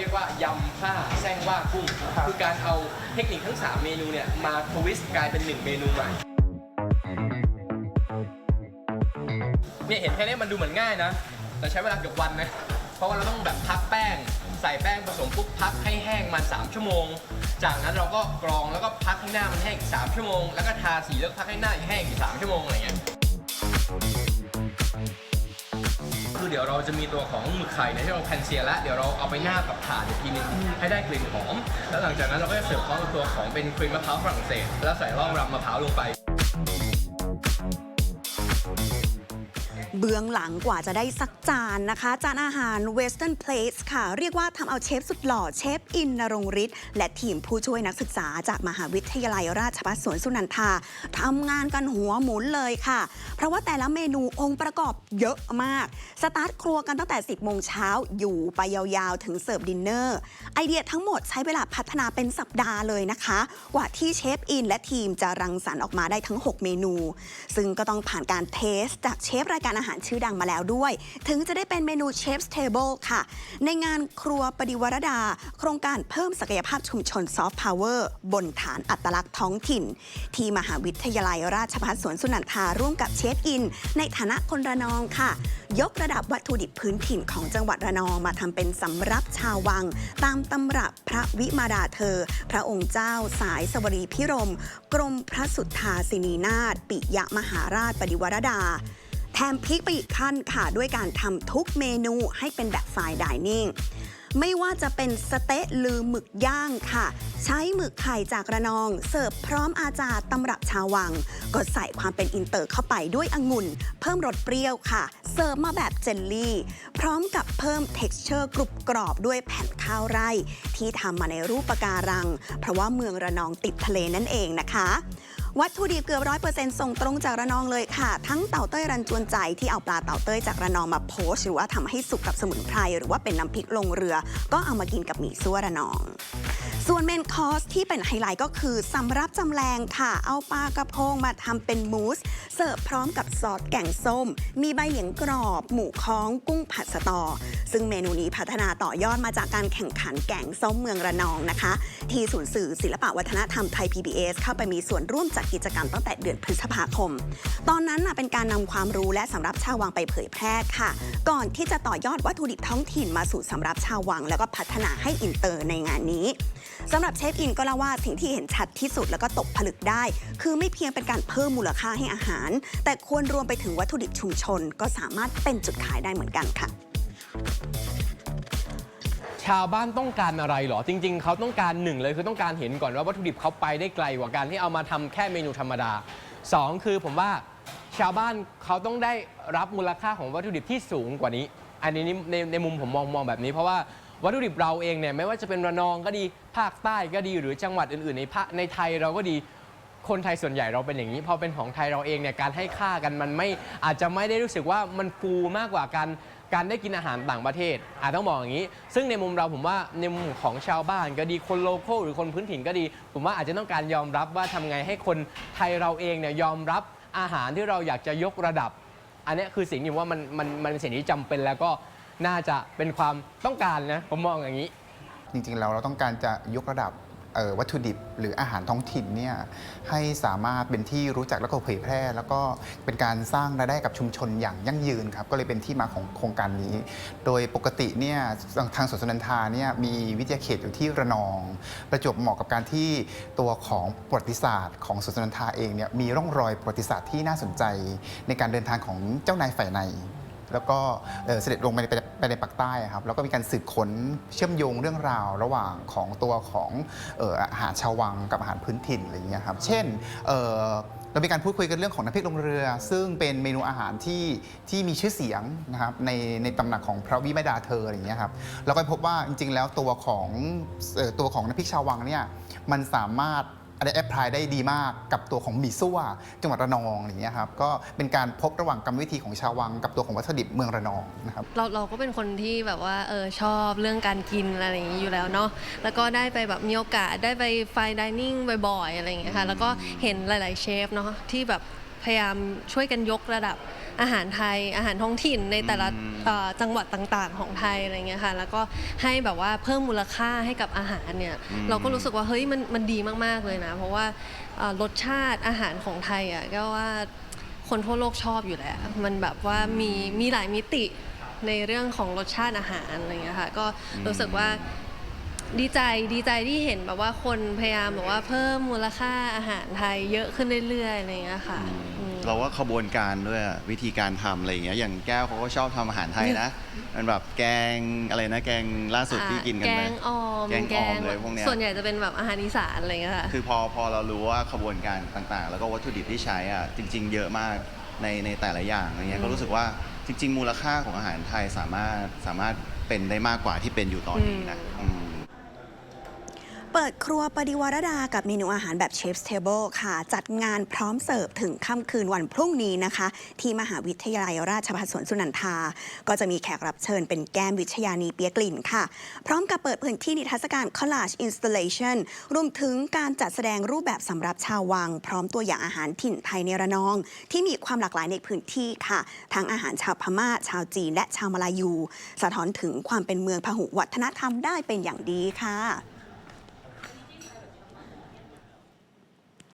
เรียกว่ายำผ้าแซงว่ากุ้งครับคือการเอาเทคนิคทั้ง 3 เมนูเนี่ยมาทวิสต์กลายเป็น 1 เมนูใหม่เนี่ยเห็นแค่นี้มันดูเหมือนง่ายนะ แต่ใช้เวลาเกือบวันนะ เพราะว่าเราต้องแบบพักแป้ง ใส่แป้งผสมปุ๊บพักให้แห้งมา3ชั่วโมง จากนั้นเราก็กรองแล้วก็พักให้หน้ามันแห้งอีก3ชั่วโมง แล้วก็ทาสีแล้วพักให้หน้าอีกแห้งอีก3ชั่วโมงอะไรเงี้ยคือ เดี๋ยวเราจะมีตัวของหมึกไข่เนี่ยที่เราแพนเซียแล้วเดี๋ยวเราเอาไปหน้ากับถ่านอีกทีนึงให้ได้กลิ่นหอม แล้วหลังจากนั้นเราก็จะเสิร์ฟพร้อมกับตัวของเป็นครีมมะพร้าวฝรั่งเศส แล้วใส่ร่องรำมะพร้าวลงไป เบื้องหลังกว่าจะได้สักจานนะคะ จานอาหาร Western Place ค่ะ เรียกว่าทำเอาเชฟสุดหล่อเชฟอินนรงฤทธิ์และทีมผู้ช่วยนักศึกษาจากมหาวิทยาลัยราชภัฏสวนสุนันทาทำงานกันหัวหมุนเลยค่ะ เพราะว่าแต่ละเมนูองค์ประกอบเยอะมาก สตาร์ทครัวกันตั้งแต่ 10โมงเช้าอยู่ไปยาวๆ ถึงเสิร์ฟดินเนอร์ ไอเดียทั้งหมดใช้เวลาพัฒนาเป็นสัปดาห์เลยนะคะ กว่าที่เชฟอินและทีมจะรังสรรค์ออกมาได้ทั้ง 6 เมนู ซึ่งก็ต้องผ่านการเทสจากเชฟรายการอาหารชื่อดังมาแล้วด้วย ถึงจะได้เป็นเมนูเชฟ s เ a เบิลค่ะ ในงานครัวปฏิวรดา โครงการเพิ่มศักยภาพชุมชนซอฟต์พาวเวอร์บนฐานอัตลักษณ์ท้องถิ่น ที่มหาวิทยาลัยราชภัฏสวนสุนันทาร่วมกับเชฟอิน ในฐานะคนระนองค่ะ ยกระดับวัตถุดิบพื้นถิ่นของจังหวัดระนองมาทำเป็นสำรับชาววัง ตามตำรับพระวิมาดาเธอ พระองค์เจ้าสายสวรีพิรม กรมพระสุทธาสินีนาถปิยมหาราชปฏิวรดา มพลิกไปอีกขั้นค่ะ ด้วยการทำทุกเมนูให้เป็นแบบไฟน์ดิเนิ่งไม่ว่าจะเป็นสเต๊ะลือหมึกย่างค่ะ ใช้หมึกไข่จากระนอง เสิร์ฟพร้อมอาจารย์ตำรับชาววัง ก็ใส่ความเป็นอินเตอร์เข้าไปด้วยองุ่น เพิ่มรสเปรี้ยวค่ะ เสิร์ฟมาแบบเจลลี่ พร้อมกับเพิ่ม t e x t อร์กรุบกรอบด้วยแผ่นข้าวไร่ ที่ทำมาในรูปปะการัง เพราะว่าเมืองระนองติดทะเลนั่นเองนะคะ วัตถุดิบเกือบร้อยเปอร์เซ็นต์ส่งตรงจากระนองเลยค่ะ ทั้งเต่าเต้ยรันจวนใจที่เอาปลาเต่าเต้ยจากระนองมาโพสหรือว่าทำให้สุกกับสมุนไพรหรือว่าเป็นน้ำพริกลงเรือ ก็เอามากินกับหมี่ซั่วระนอง ส่วนเมนคอร์สที่เป็นไฮไลท์ก็คือสำรับจำแรงค่ะ เอาปลากระพงมาทำเป็นมูส เสิร์ฟพร้อมกับซอสแกงส้ม มีใบเหลียงกรอบ หมูค้องกุ้งผัดสตอ ซึ่งเมนูนี้พัฒนาต่อยอดมาจากการแข่งขันแกงส้มเมืองระนองนะคะ ที่ศูนย์สื่อศิลปวัฒนธรรมไทย PBS เข้าไปมีส่วนร่วมจัดกิจกรรมตั้งแต่เดือนพฤษภาคม ตอนนั้นเป็นการนำความรู้และสำรับชาววังไปเผยแพร่ค่ะ ก่อนที่จะต่อยอดวัตถุดิบท้องถิ่นมาสู่สำรับชาววัง แล้วก็พัฒนาให้อินเตอร์ในงานนี้สำหรับเชฟอินก็เล่าว่าสิ่งที่เห็นชัดที่สุดแล้วก็ตกผลึกได้ คือไม่เพียงเป็นการเพิ่มมูลค่าให้อาหาร แต่ควรรวมไปถึงวัตถุดิบชุมชน ก็สามารถเป็นจุดขายได้เหมือนกันค่ะชาวบ้านต้องการอะไรหรอ จริง ๆ เขาต้องการหนึ่งเลยคือต้องการเห็นก่อนว่าวัตถุดิบเขาไปได้ไกลกว่าการที่เอามาทำแค่เมนูธรรมดาสองคือผมว่าชาวบ้านเขาต้องได้รับมูลค่าของวัตถุดิบที่สูงกว่านี้ อันนี้ในในมุมผมมองมองแบบนี้เพราะว่า วัตถุดิบเราเองเนี่ยไม่ว่าจะเป็นระนองก็ดีภาคใต้ก็ดีหรือจังหวัดอื่นๆ ในภาคในไทยเราก็ดีคนไทยส่วนใหญ่เราเป็นอย่างนี้พอเป็นของไทยเราเองเนี่ยการให้ค่ากันมันไม่อาจจะไม่ได้รู้สึกว่ามันฟูมากกว่าการการได้กินอาหารต่างประเทศอาจต้องบอกอย่างนี้ ซึ่งในมุมเราผมว่าในมุมของชาวบ้านก็ดีคนโลโก้หรือคนพื้นถิ่นก็ดี ผมว่าอาจจะต้องการยอมรับว่าทำไงให้คนไทยเราเองเนี่ยยอมรับอาหารที่เราอยากจะยกระดับ อันนี้คือสิ่งที่ว่ามันมันมันเป็นสิ่งที่จำเป็นแล้วก็ น่าจะเป็นความต้องการนะผมมองอย่างนี้ จริงๆแล้วเราต้องการจะยกระดับออวัตถุดิบหรืออาหารท้องถิ่นเนี่ยให้สามารถเป็นที่รู้จักและก็เผยแพร่ แล้วก็เป็นการสร้างรายได้กับชุมชนอย่างยั่งยืนครับก็เลยเป็นที่มาของโครงการนี้ โดยปกติเนี่ยทางสวนสุนันทาเนี่ยมีวิทยาเขตอยู่ที่ระนอง ประจวบเหมาะกับการที่ตัวของประวัติศาสตร์ของสวนสุนันทาเองเนี่ยมีร่องรอยประวัติศาสตร์ที่น่าสนใจ ในการเดินทางของเจ้านายฝ่ายใน แล้วก็เสด็จลงไปในไปในปากใต้ครับแล้วก็มีการสืบค้นเชื่อมโยงเรื่องราวระหว่างของตัวของอาหารชาววังกับอาหารพื้นถิ่นอะไรอย่างเงี้ยครับเช่นเรามีการพูดคุยกันเรื่องของน้ำพริกลงเรือ ซึ่งเป็นเมนูอาหารที่ที่มีชื่อเสียงนะครับในในตำหนักของพระวิมาดาเธออะไรอย่างเงี้ยครับเราก็พบว่าจริงๆแล้วตัวของตัวของน้ำพริกชาววังเนี่ยมันสามารถ อันนี้แอพพลายได้ดีมากกับตัวของหมี่ซั่วจังหวัดระนองอย่างเงี้ยครับก็เป็นการพบระหว่างกรรมวิธีของชาววังกับตัวของวัสดิบเมืองระนองนะครับเราเราก็เป็นคนที่แบบว่าเออชอบเรื่องการกินอะไรอย่างนี้อยู่แล้วเนาะแล้วก็ได้ไปแบบมีโอกาสได้ไปไฟดิเนิ่งบ่อยๆอะไรอย่างเงี้ยค่ะแล้วก็เห็นหลาย ๆเชฟเนาะที่แบบ พยายามช่วยกันยกระดับอาหารไทย อาหารท้องถิ่นในแต่ละอืม เอ่อจังหวัดต่างๆ ของไทยอะไรเงี้ยค่ะแล้วก็ให้แบบว่าเพิ่มมูลค่าให้กับอาหารเนี่ยเราก็รู้สึกว่าเฮ้ยมันมันดีมากๆเลยนะ เพราะว่าเอ่อรสชาติอาหารของไทยอะก็ว่าคนทั่วโลกชอบอยู่แล้วมันแบบว่ามีมีหลายมิติในเรื่องของรสชาติอาหารอะไรเงี้ยค่ะก็รู้สึกว่า ดีใจดีใจที่เห็นแบบว่าคนพยายามแบบว่าเพิ่มมูลค่าอาหารไทยเยอะขึ้นเรื่อยๆอะไรอย่างเงี้ยค่ะอืม เราว่าขบวนการด้วยอะวิธีการทำอะไรอย่างเงี้ยอย่างแก้วเขาก็ชอบทำอาหารไทยนะ มันแบบแกงอะไรนะ แกงล่าสุดที่กินกันแกไปงออมแกงออมเลยพวกเนี้ย ส่วนใหญ่จะเป็นแบบอาหารอีสานอะไรอย่างเงี้ยค่ะ คือพอพอเรารู้ว่าขบวนการต่างๆ แล้วก็วัตถุดิบที่ใช้อะจริง ๆ เยอะมากในในแต่ละอย่างอะไรเงี้ยก็รู้สึกว่าจริง ๆ มูลค่าของอาหารไทยสามารถสามารถเป็นได้มากกว่าที่เป็นอยู่ตอนนี้นะอืม เปิดครัวปฏิวรดากับเมนูอาหารแบบเชฟ s เทเบิลค่ะ จัดงานพร้อมเสิร์ฟถึงค่ำคืนวันพรุ่งนี้นะคะ ที่มหาวิทยาลัยราชภัฏสวนสุนันทา ก็จะมีแขกรับเชิญเป็นแก้มวิชยานีเปียกลิ่นค่ะ พร้อมกับเปิดพื้นที่นิทรรศการ Collage Installation รวมถึงการจัดแสดงรูปแบบสำหรับชาววัง พร้อมตัวอย่างอาหารถิ่นไทยในระนอง ที่มีความหลากหลายในพื้นที่ค่ะ ทั้งอาหารชาวพม่า ชาวจีนและชาวมาลายู สะท้อนถึงความเป็นเมืองพหุวัฒนธรรมได้เป็นอย่างดีค่ะ